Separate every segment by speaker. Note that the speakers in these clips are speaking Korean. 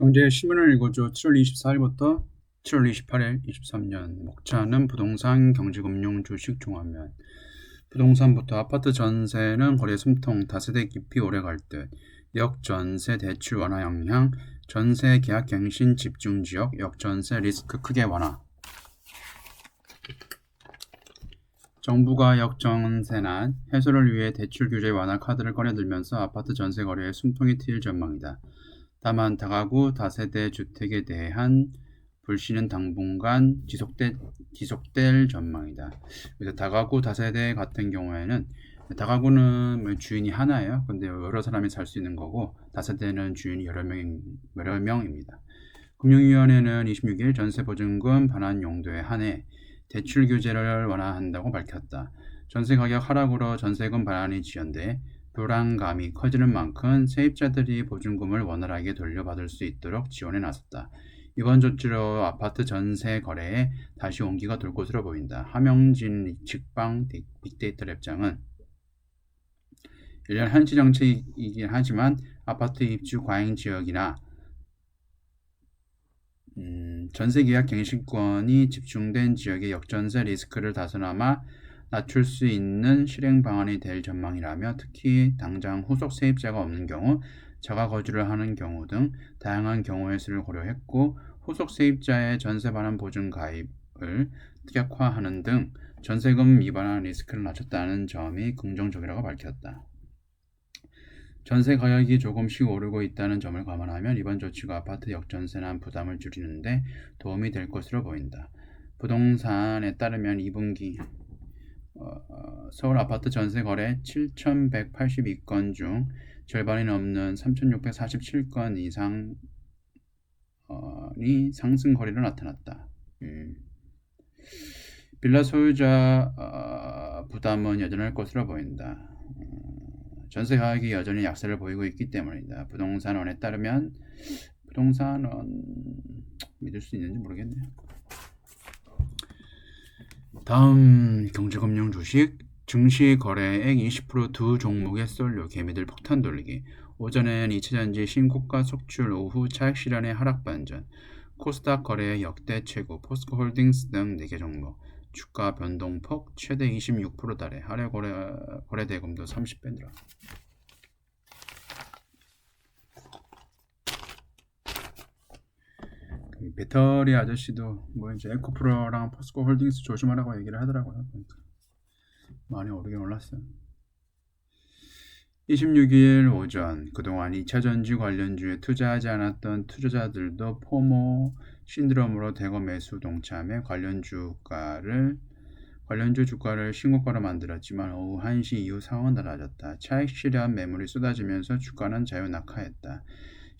Speaker 1: 경제 신문을 읽어줘. 7월 24일부터 7월 28일 23년. 목차는 부동산 경제금융 주식 종합면. 부동산부터 아파트 전세는 거래 숨통 다세대 깊이 오래 갈 듯. 역전세 대출 완화 영향 전세 계약 갱신 집중 지역 역전세 리스크 크게 완화. 정부가 역전세난 해소를 위해 대출 규제 완화 카드를 꺼내들면서 아파트 전세 거래에 숨통이 트일 전망이다. 다만 다가구 다세대 주택에 대한 불씨는 당분간 지속될, 지속될 전망이다. 그래서 다가구 다세대 같은 경우에는 다가구는 뭐 주인이 하나예요. 근데 여러 사람이 살 수 있는 거고 다세대는 주인이 여러 명 여러 명입니다. 금융위원회는 26일 전세보증금 반환 용도에 한해 대출 규제를 완화한다고 밝혔다. 전세 가격 하락으로 전세금 반환이 지연돼 불안감이 커지는 만큼 세입자들이 보증금을 원활하게 돌려받을 수 있도록 지원에 나섰다. 이번 조치로 아파트 전세 거래에 다시 온기가 돌 것으로 보인다. 하명진 직방 빅데이터 랩장은 1년 한시 정책이긴 하지만 아파트 입주 과잉 지역이나 음, 전세 계약 갱신권이 집중된 지역의 역전세 리스크를 다소나마 낮출 수 있는 실행 방안이 될 전망이라며 특히 당장 후속 세입자가 없는 경우 자가 거주를 하는 경우 등 다양한 경우의 수를 고려했고 후속 세입자의 전세 반환 보증 가입을 특약화하는 등 전세금 미반환 리스크를 낮췄다는 점이 긍정적이라고 밝혔다. 전세 가격이 조금씩 오르고 있다는 점을 감안하면 이번 조치가 아파트 역전세난 부담을 줄이는데 도움이 될 것으로 보인다. 부동산에 따르면 2분기 어, 서울 아파트 전세 거래 7,182건 중 절반이 넘는 3,647건 이상이 상승 거래로 나타났다. 음. 빌라 소유자 어, 부담은 여전할 것으로 보인다. 전세 가격이 여전히 약세를 보이고 있기 때문이다. 부동산원에 따르면 부동산원 믿을 수 있는지 모르겠네요. 다음 경제금융 주식 증시 거래액 20%두 종목의 쏠려 개미들 폭탄 돌리기. 오전엔 2차전지 신고가 속출 오후 차익 실현의 하락 반전. 코스닥 거래 역대 최고 포스코 홀딩스 등 4개 종목. 주가 변동폭 최대 26% 달해 하래 거래, 거래 대금도 30배 늘어 배터리 아저씨도 뭐 이제 에코프로랑 포스코 홀딩스 조심하라고 얘기를 하더라고요. 그러니까 많이 오르긴 올랐어요. 26일 오전 그동안 2차 전지 관련주에 투자하지 않았던 투자자들도 포모 신드롬으로 대거 매수 동참해 관련 주가를 관련주 주가를 신고가로 만들었지만 오후 1시 이후 상황은 달라졌다. 차익 실현 매물이 쏟아지면서 주가는 자유 낙하했다.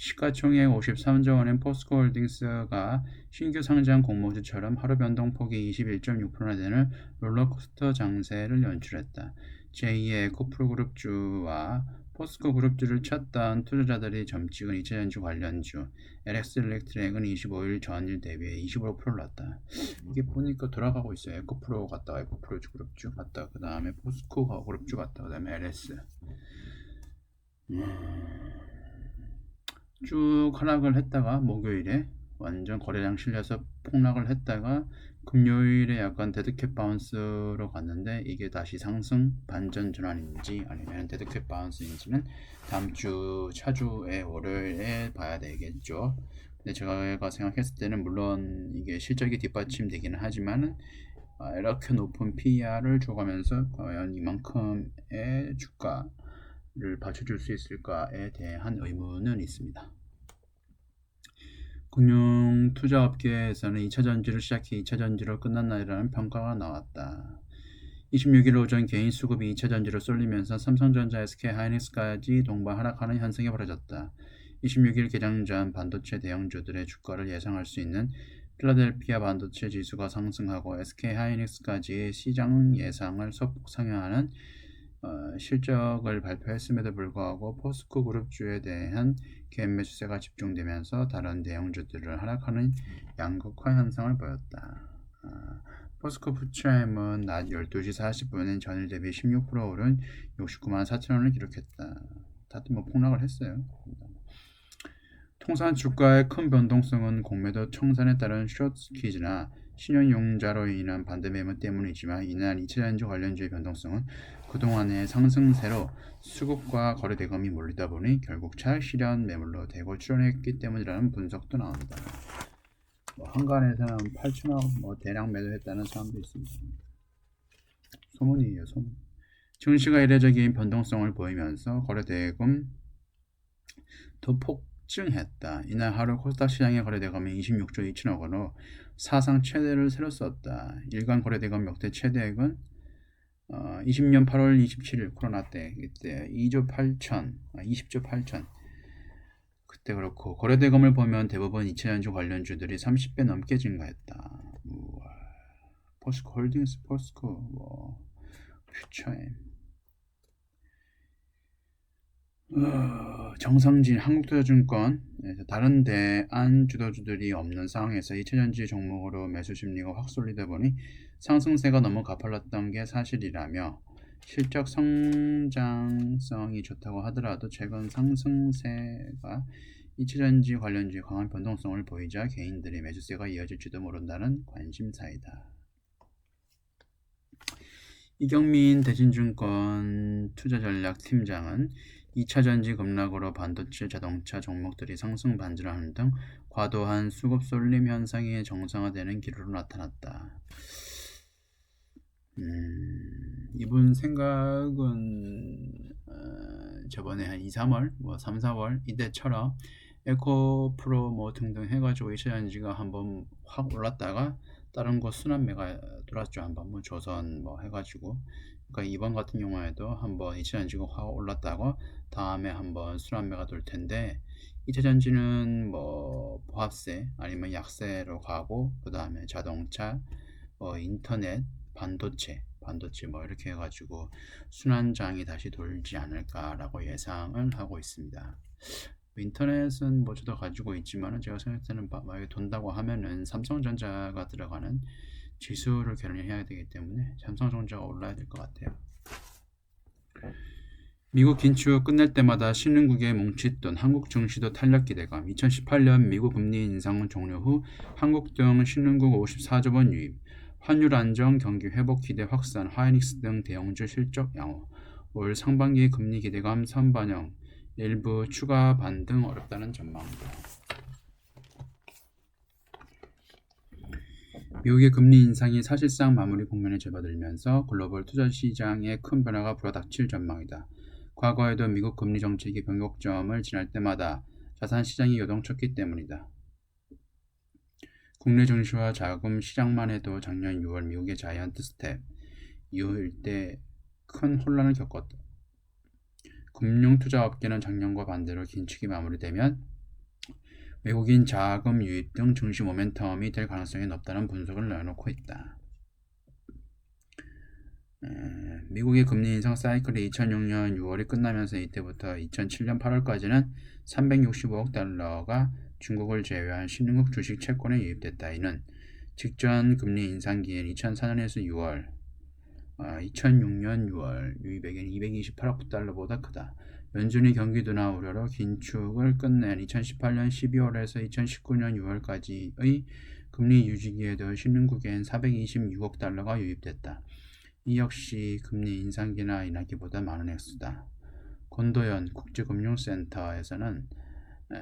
Speaker 1: 시가총액 53조 원인 포스코홀딩스가 신규 상장 공모주처럼 하루 변동폭이 21.6%나 되는 롤러코스터 장세를 연출했다. 제2의 에코프로그룹주와 포스코 그룹주를 찾던 투자자들이 점찍은 2차전지 관련주 LX 일렉트렉은 25일 전일 대비해 25% 올랐다. 이게 보니까 돌아가고 있어요. 에코프로 갔다가 에코프로 그룹주 갔다가 그 다음에 포스코 그룹주 갔다가 그 다음에 LS 음... 쭉 하락을 했다가 목요일에 완전 거래량 실려서 폭락을 했다가 금요일에 약간 데드캣 바운스로 갔는데 이게 다시 상승 반전 전환인지 아니면 데드캣 바운스인지는 다음 주 차주의 월요일에 봐야 되겠죠. 근데 제가 생각했을 때는 물론 이게 실적이 뒷받침되기는 하지만 아, 이렇게 높은 PER을 줘가면서 과연 이만큼의 주가 를 받쳐줄 수 있을까에 대한 의문은 있습니다. 금융 투자업계에서는 2차 전지를 시작해 2차 전지로 끝난 날이라는 평가가 나왔다. 26일 오전 개인 수급이 2차 전지로 쏠리면서 삼성전자, SK 하이닉스까지 동반 하락하는 현상이 벌어졌다. 26일 개장 전 반도체 대형주들의 주가를 예상할 수 있는 필라델피아 반도체 지수가 상승하고 SK 하이닉스까지 시장 예상을 소폭 상회하는 어, 실적을 발표했음에도 불구하고 포스코 그룹주에 대한 개인 매수세가 집중되면서 다른 대형주들을 하락하는 양극화 현상을 보였다. 어, 포스코 푸츠엠은 낮 12시 40분엔 전일 대비 16% 오른 69만 4천 원을 기록했다. 다들 뭐 폭락을 했어요. 통산 주가의 큰 변동성은 공매도 청산에 따른 숏스퀴즈나 신용융자로 인한 반대 매물 때문이지만 이날 2차전지 관련주의 변동성은 그동안의 상승세로 수급과 거래 대금이 몰리다 보니 결국 차익 실현 매물로 대거 출현했기 때문이라는 분석도 나옵니다. 뭐 한간에서는 8천억 뭐 대량 매도했다는 사람도 있습니다. 소문이에요, 소문. 증시가 이례적인 변동성을 보이면서 거래 대금 더 폭증했다. 이날 하루 코스닥 시장의 거래 대금이 26조 2천억 원으로 사상 최대를 새로 썼다. 일간 거래 대금 역대 최대액은 어, 20년 8월 27일 코로나 때 이때 2조 8천, 아, 20조 8천. 그때 그렇고 거래 대금을 보면 대부분 2차전지 관련주들이 30배 넘게 증가했다. 우와. 포스코 홀딩스, 포스코, 뭐 퓨처엠. 어, 정상진 한국투자증권에서 다른 대안 주도주들이 없는 상황에서 2차전지 종목으로 매수 심리가 확 쏠리다 보니 상승세가 너무 가팔랐던 게 사실이라며 실적 성장성이 좋다고 하더라도 최근 상승세가 2차전지 관련주의 강한 변동성을 보이자 개인들의 매수세가 이어질지도 모른다는 관심사이다. 이경민 대신증권 투자전략팀장은 2차 전지 급락으로 반도체 자동차 종목들이 상승 반지를 하는 등 과도한 수급 쏠림 현상이 정상화되는 기류로 나타났다. 음, 이분 생각은 어, 저번에 한 2, 3월, 뭐 3, 4월 이때처럼 에코 프로 뭐 등등 해가지고 2차 전지가 한번 확 올랐다가 다른 곳 순환매가 돌았죠 한번 뭐 조선 뭐 해가지고 그러니까 이번 같은 경우에도 한번 2차 전지가 확 올랐다가 다음에 한번 순환매가 돌 텐데 2차 전지는 뭐 보합세 아니면 약세로 가고 그 다음에 자동차 뭐 인터넷 반도체 반도체 뭐 이렇게 해가지고 순환장이 다시 돌지 않을까라고 예상을 하고 있습니다. 인터넷은 뭐 저도 가지고 있지만은 제가 생각할 때는 만약에 돈다고 하면은 삼성전자가 들어가는 지수를 결혼해야 되기 때문에 삼성전자가 올라야 될 것 같아요. 미국 긴축 끝날 때마다 신흥국에 뭉칫던 한국 증시도 탄력 기대감. 2018년 미국 금리 인상 종료 후 한국 등 신흥국 54조 원 유입, 환율 안정, 경기 회복 기대 확산, 하이닉스 등 대형주 실적 양호. 올 상반기 금리 기대감 선반영, 일부 추가 반등 어렵다는 전망입니다. 미국의 금리 인상이 사실상 마무리 국면에 접어들면서 글로벌 투자 시장에 큰 변화가 불어닥칠 전망이다. 과거에도 미국 금리 정책이 변곡점을 지날 때마다 자산 시장이 요동쳤기 때문이다. 국내 증시와 자금 시장만 해도 작년 6월 미국의 자이언트 스텝 이후 일대 큰 혼란을 겪었다. 금융 투자 업계는 작년과 반대로 긴축이 마무리되면 외국인 자금 유입 등 증시 모멘텀이 될 가능성이 높다는 분석을 내놓고 있다. 미국의 금리 인상 사이클이 2006년 6월이 끝나면서 이때부터 2007년 8월까지는 365억 달러가 중국을 제외한 신흥국 주식 채권에 유입됐다. 이는 직전 금리 인상기인 2004년에서 6월, 2006년 6월 유입액은 228억 달러보다 크다. 연준이 경기도나 우려로 긴축을 끝낸 2018년 12월에서 2019년 6월까지의 금리 유지기에도 신흥국엔 426억 달러가 유입됐다. 이 역시 금리 인상기나 인하기보다 많은 액수다. 권도연 국제금융센터에서는 에...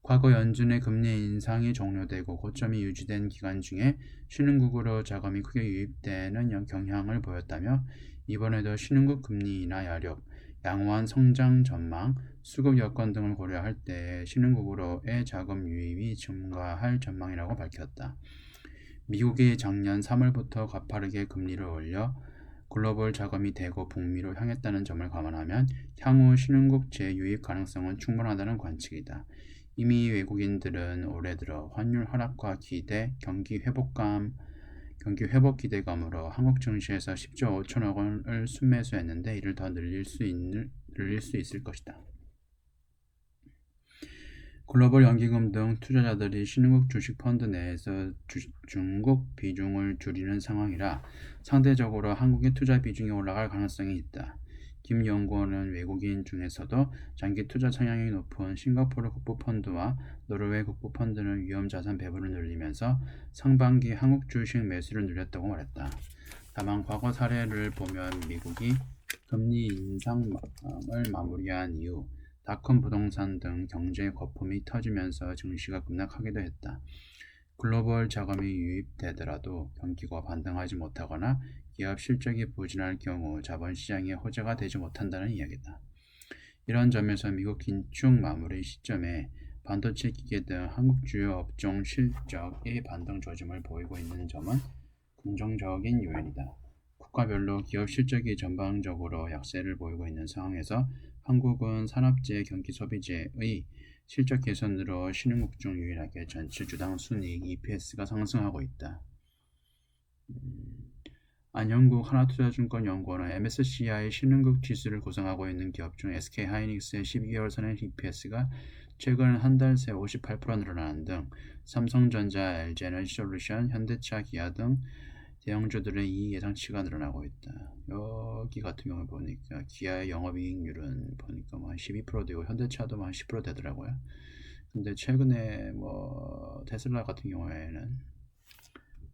Speaker 1: 과거 연준의 금리 인상이 종료되고 고점이 유지된 기간 중에 신흥국으로 자금이 크게 유입되는 경향을 보였다며 이번에도 신흥국 금리 인하 여력, 양호한 성장 전망, 수급 여건 등을 고려할 때 신흥국으로의 자금 유입이 증가할 전망이라고 밝혔다. 미국이 작년 3월부터 가파르게 금리를 올려 글로벌 자금이 대거 북미로 향했다는 점을 감안하면 향후 신흥국 재유입 가능성은 충분하다는 관측이다. 이미 외국인들은 올해 들어 환율 하락과 기대, 경기 회복감, 경기 회복 기대감으로 한국 증시에서 10조 5천억 원을 순매수했는데 이를 더 늘릴 수, 있는, 늘릴 수 있을 것이다. 글로벌 연기금 등 투자자들이 신흥국 주식 펀드 내에서 주, 중국 비중을 줄이는 상황이라 상대적으로 한국의 투자 비중이 올라갈 가능성이 있다. 김 연구원은 외국인 중에서도 장기 투자 성향이 높은 싱가포르 국부 펀드와 노르웨이 국부 펀드는 위험 자산 배분을 늘리면서 상반기 한국 주식 매수를 늘렸다고 말했다. 다만 과거 사례를 보면 미국이 금리 인상을 마무리한 이후 닷컴 부동산 등 경제 거품이 터지면서 증시가 급락하기도 했다. 글로벌 자금이 유입되더라도 경기가 반등하지 못하거나 기업 실적이 부진할 경우 자본시장의 호재가 되지 못한다는 이야기다. 이런 점에서 미국 긴축 마무리 시점에 반도체 기계 등 한국 주요 업종 실적이 반등 조짐을 보이고 있는 점은 긍정적인 요인이다. 국가별로 기업 실적이 전반적으로 약세를 보이고 있는 상황에서 한국은 산업재, 경기 소비재의 실적 개선으로 신흥국 중 유일하게 전체 주당 순이익 EPS가 상승하고 있다. 음, 안영국 하나투자증권 연구원은 MSCI 신흥국 지수를 구성하고 있는 기업 중 SK 하이닉스의 12개월 선행 EPS가 최근 한 달 새 58% 늘어나는 등 삼성전자, LG에너지솔루션, 현대차, 기아 등 대형주들의 이익 예상치가 늘어나고 있다. 여기 같은 경우 보니까 기아의 영업이익률은 보니까 뭐 한 12% 되고 현대차도 뭐 한 10% 되더라고요. 근데 최근에 뭐 테슬라 같은 경우에는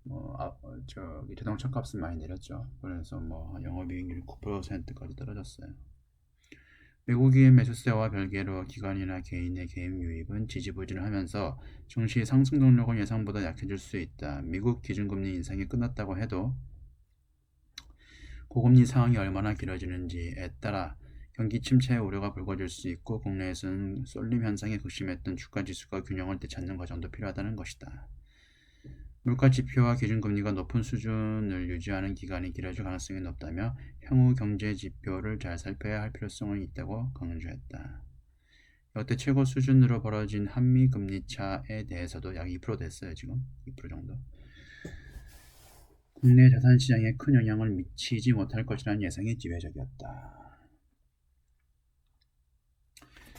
Speaker 1: 뭐 아, 저기 자동차 값은 많이 내렸죠. 그래서 뭐 영업이익률 9%까지 떨어졌어요. 외국인 매수세와 별개로 기관이나 개인의 개인 유입은 지지부진하면서 증시 상승 동력은 예상보다 약해질 수 있다. 미국 기준금리 인상이 끝났다고 해도 고금리 상황이 얼마나 길어지는지에 따라 경기 침체의 우려가 불거질 수 있고 국내에서는 쏠림 현상에 극심했던 주가 지수가 균형을 되찾는 과정도 필요하다는 것이다. 물가 지표와 기준금리가 높은 수준을 유지하는 기간이 길어질 가능성이 높다며 향후 경제 지표를 잘 살펴야 할 필요성은 있다고 강조했다. 역대 최고 수준으로 벌어진 한미 금리 차에 대해서도 약 2% 됐어요, 지금. 2% 정도. 국내 자산 시장에 큰 영향을 미치지 못할 것이라는 예상이 지배적이었다.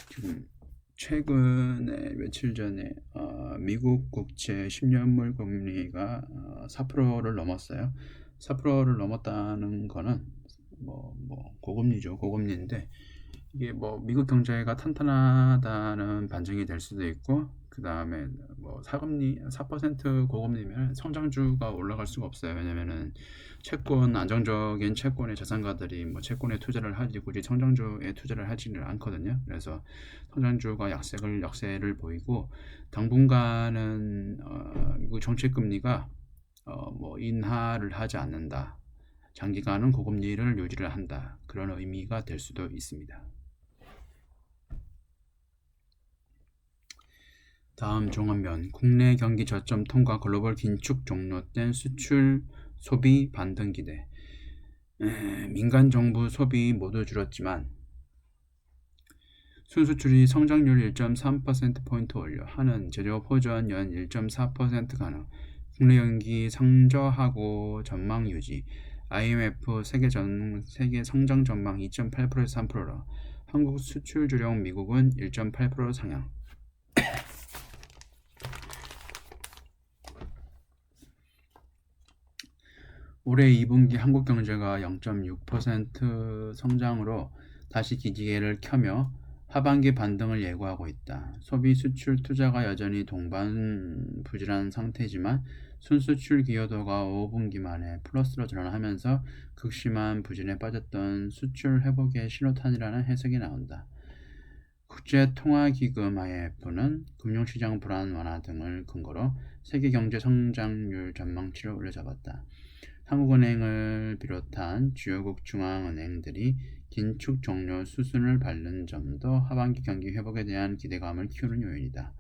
Speaker 1: 지금 최근에 며칠 전에 어, 미국 국채 10년물 금리가 어, 4%를 넘었어요. 4%를 넘었다는 거는 뭐, 뭐 고금리죠. 고금리인데 이게 뭐 미국 경제가 탄탄하다는 반증이 될 수도 있고 그 다음에 뭐 사금리 4% 고금리면 성장주가 올라갈 수가 없어요. 왜냐면은 채권 안정적인 채권의 자산가들이 뭐 채권에 투자를 하지 굳이 성장주에 투자를 하지는 않거든요. 그래서 성장주가 약세를 약세를 보이고 당분간은 어, 미국 정책 금리가 어, 뭐 인하를 하지 않는다. 장기간은 고금리를 유지를 한다. 그런 의미가 될 수도 있습니다. 다음 종합면. 국내 경기 저점 통과 글로벌 긴축 종료된 수출 소비 반등 기대. 에, 민간 정부 소비 모두 줄었지만 순수출이 성장률 1.3%포인트 올려 하는 제조업 호전 연 1.4% 가능 국내 연기 상저하고 전망 유지. IMF 세계 전 세계 성장 전망 2.8%에서 3%로 한국 수출 주력 미국은 1.8% 상향 올해 2분기 한국 경제가 0.6% 성장으로 다시 기지개를 켜며 하반기 반등을 예고하고 있다. 소비 수출 투자가 여전히 동반부질한 상태지만 순수출 기여도가 5분기 만에 플러스로 전환하면서 극심한 부진에 빠졌던 수출 회복의 신호탄이라는 해석이 나온다. 국제통화기금 IMF는 금융시장 불안 완화 등을 근거로 세계 경제 성장률 전망치를 올려잡았다. 한국은행을 비롯한 주요국 중앙은행들이 긴축 종료 수순을 밟는 점도 하반기 경기 회복에 대한 기대감을 키우는 요인이다.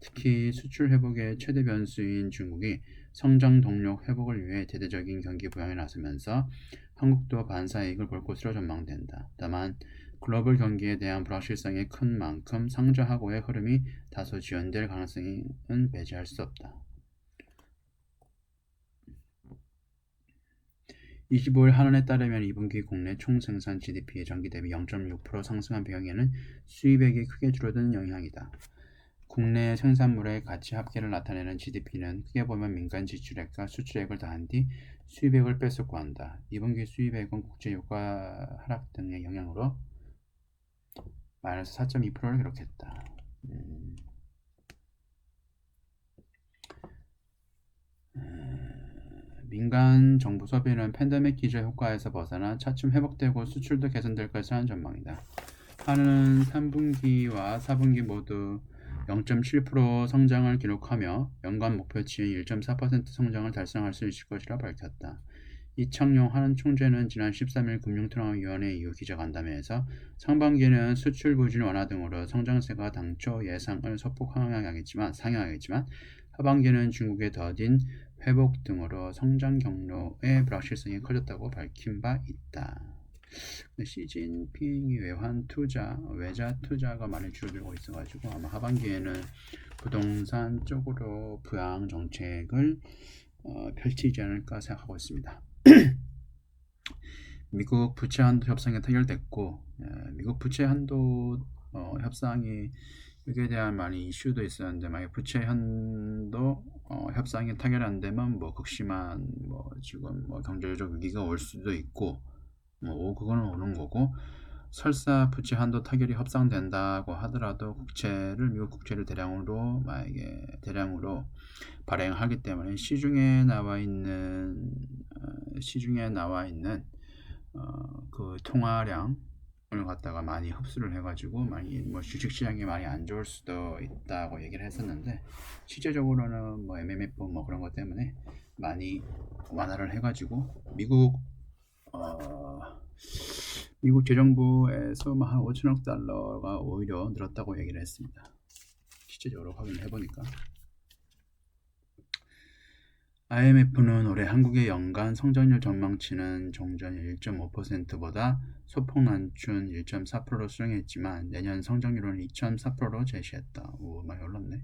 Speaker 1: 특히 수출 회복의 최대 변수인 중국이 성장 동력 회복을 위해 대대적인 경기 부양에 나서면서 한국도 반사이익을 볼 것으로 전망된다. 다만 글로벌 경기에 대한 불확실성이 큰 만큼 상저하고의 흐름이 다소 지연될 가능성은 배제할 수 없다. 25일 한원에 따르면 2분기 국내 총생산 GDP의 전기 대비 0.6% 상승한 배경에는 수입액이 크게 줄어든 영향이다. 국내 생산물의 가치 합계를 나타내는 GDP는 크게 보면 민간 지출액과 수출액을 더한 뒤 수입액을 빼앗고 한다. 2분기 수입액은 국제 유가 하락 등의 영향으로 마이너스 4.2%를 기록했다. 음. 민간 정부 소비는 팬데믹 기저 효과에서 벗어나 차츰 회복되고 수출도 개선될 것이라는 전망이다. 한은 3분기와 4분기 모두 0.7% 성장을 기록하며 연간 목표치인 1.4% 성장을 달성할 수 있을 것이라 밝혔다. 이창용 한은 총재는 지난 13일 금융통화위원회 이후 기자간담회에서 상반기에는 수출 부진 완화 등으로 성장세가 당초 예상을 소폭 상향하겠지만, 상향하겠지만 하반기에는 중국의 더딘 회복 등으로 성장 경로의 불확실성이 커졌다고 밝힌 바 있다. 시진핑이 외환 투자, 외자 투자가 많이 줄어들고 있어가지고 아마 하반기에는 부동산 쪽으로 부양 정책을 어, 펼치지 않을까 생각하고 있습니다. 미국 부채 한도 협상이 타결됐고 예, 미국 부채 한도 어, 협상이 여기에 대한 많이 이슈도 있었는데 만약 부채 한도 어, 협상이 타결 안 되면 뭐 극심한 뭐 지금 뭐 경제적 위기가 올 수도 있고 뭐 그거는 오는 거고 설사 부채 한도 타결이 협상된다고 하더라도 국채를 미국 국채를 대량으로 만약에 대량으로 발행하기 때문에 시중에 나와 있는 어, 시중에 나와 있는 어, 그 통화량 을 갖다가 많이 흡수를 해가지고 많이 뭐 주식 시장이 많이 안 좋을 수도 있다고 얘기를 했었는데 실제적으로는 뭐 MMF 뭐 그런 것 때문에 많이 완화를 해가지고 미국 어, 미국 재정부에서 뭐한 5천억 달러가 오히려 늘었다고 얘기를 했습니다. 실제적으로 확인해 보니까 IMF는 올해 한국의 연간 성장률 전망치는 정전 1.5%보다 소폭 낮춘 1.4%로 수정했지만 내년 성장률은 2.4%로 제시했다. 오, 많이 올랐네.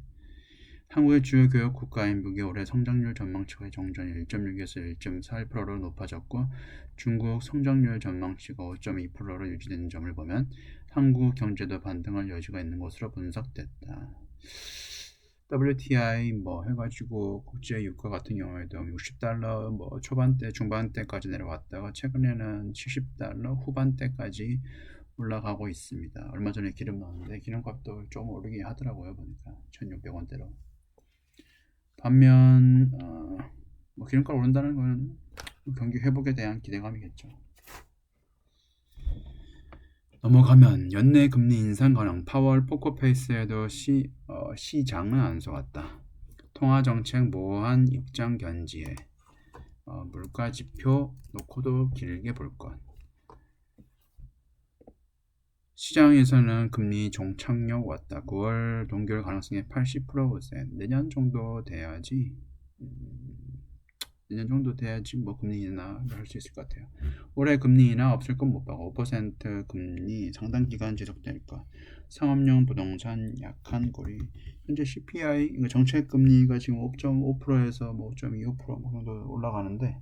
Speaker 1: 한국의 주요 교육 국가인 북의 올해 성장률 전망치가 정전 1.6에서 1.41%로 높아졌고 중국 성장률 전망치가 5.2%로 유지되는 점을 보면 한국 경제도 반등할 여지가 있는 것으로 분석됐다. WTI 뭐 해가지고 국제 유가 같은 경우에도 60달러 뭐 초반대 중반대까지 내려왔다가 최근에는 70달러 후반대까지 올라가고 있습니다. 얼마 전에 기름 나왔는데 기름값도 좀 오르긴 하더라고요 보니까 1,600원대로. 반면 어, 뭐 기름값 오른다는 건 경기 회복에 대한 기대감이겠죠. 넘어가면 연내 금리 인상 가능 파월 포커페이스에도 시, 어, 시장은 안 속았다. 통화 정책 모호한 입장 견지에 어, 물가 지표 놓고도 길게 볼 것. 시장에서는 금리 종착역 왔다. 9월 동결 가능성이 80%세. 내년 정도 돼야지. 음, 내년 정도 돼야지 뭐 금리 인하를 할 수 있을 것 같아요. 올해 금리 인하 없을 건 못 봐고 5% 금리 상당 기간 지속될 것. 상업용 부동산 약한 고리. 현재 CPI 정책 금리가 지금 5.5%에서 뭐 5.25% 정도 올라가는데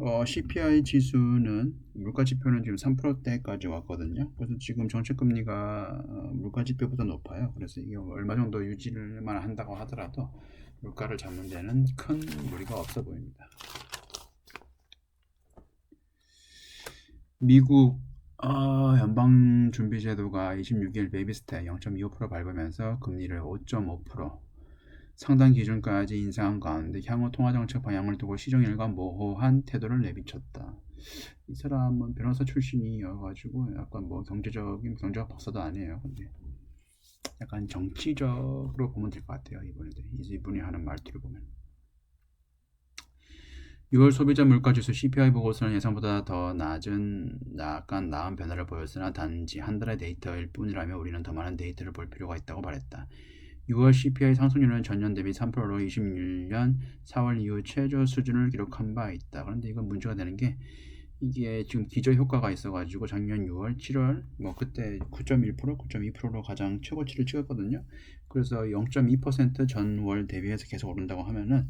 Speaker 1: 어, CPI 지수는 물가 지표는 지금 3%대까지 왔거든요. 그래서 지금 정책 금리가 어, 물가 지표보다 높아요. 그래서 이게 얼마 정도 유지를 만 한다고 하더라도 물가를 잡는 데는 큰 무리가 없어 보입니다. 미국 어, 연방준비제도가 26일 베이비스텝 0.25% 밟으면서 금리를 5.5% 상당 기준까지 인상한 가운데 향후 통화정책 방향을 두고 시정 일관 모호한 태도를 내비쳤다. 이 사람은 변호사 출신이어가지고 약간 뭐 경제적인 경제학 박사도 아니에요. 근데 약간 정치적으로 보면 될 것 같아요. 이번에도 이분이 하는 말투를 보면. 6월 소비자 물가지수 CPI 보고서는 예상보다 더 낮은 약간 나은 변화를 보였으나 단지 한 달의 데이터일 뿐이라며 우리는 더 많은 데이터를 볼 필요가 있다고 말했다. 6월 CPI 상승률은 전년 대비 3%로 21년 4월 이후 최저 수준을 기록한 바 있다. 그런데 이건 문제가 되는 게 이게 지금 기저 효과가 있어가지고 작년 6월, 7월 뭐 그때 9.1%, 9.2%로 가장 최고치를 찍었거든요. 그래서 0.2% 전월 대비해서 계속 오른다고 하면은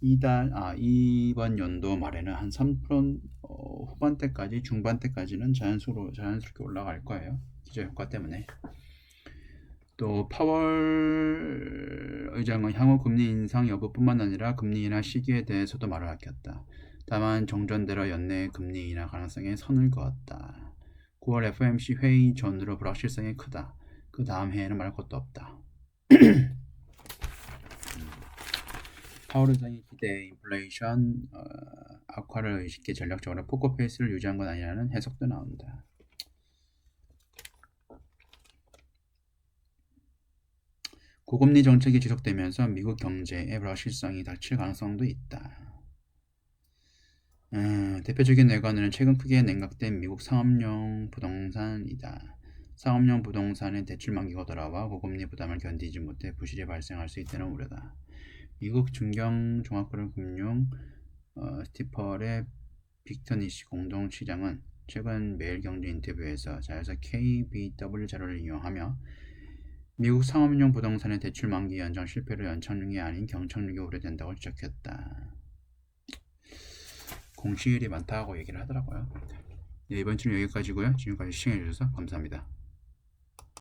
Speaker 1: 이달 아 이번 연도 말에는 한 3% 어, 후반대까지 중반대까지는 자연스럽게 자연스럽게 올라갈 거예요. 기저 효과 때문에. 또 파월 의장은 향후 금리 인상 여부뿐만 아니라 금리 인하 시기에 대해서도 말을 아꼈다. 다만 정전대로 연내 금리 인하 가능성에 선을 그었다. 9월 FOMC 회의 전으로 불확실성이 크다. 그 다음 해에는 말할 것도 없다. 파월 의장이 기대 인플레이션 어, 악화를 의식해 전략적으로 포커 페이스를 유지한 건 아니라는 해석도 나온다. 고금리 정책이 지속되면서 미국 경제의 불확실성이 닥칠 가능성도 있다. 음, 대표적인 외관은 최근 크게 냉각된 미국 상업용 부동산이다. 상업용 부동산의 대출 만기가 돌아와 고금리 부담을 견디지 못해 부실이 발생할 수 있다는 우려다. 미국 중경 종합금융 어, 스티펄의 빅터 니시 공동 시장은 최근 매일경제 인터뷰에서 자회사 KBW 자료를 인용하며 미국 상업용 부동산의 대출 만기 연장 실패로 연착륙이 아닌 경착륙이 우려된다고 지적했다. 공시일이 많다고 얘기를 하더라고요. 네, 이번 주는 여기까지고요. 지금까지 시청해주셔서 감사합니다.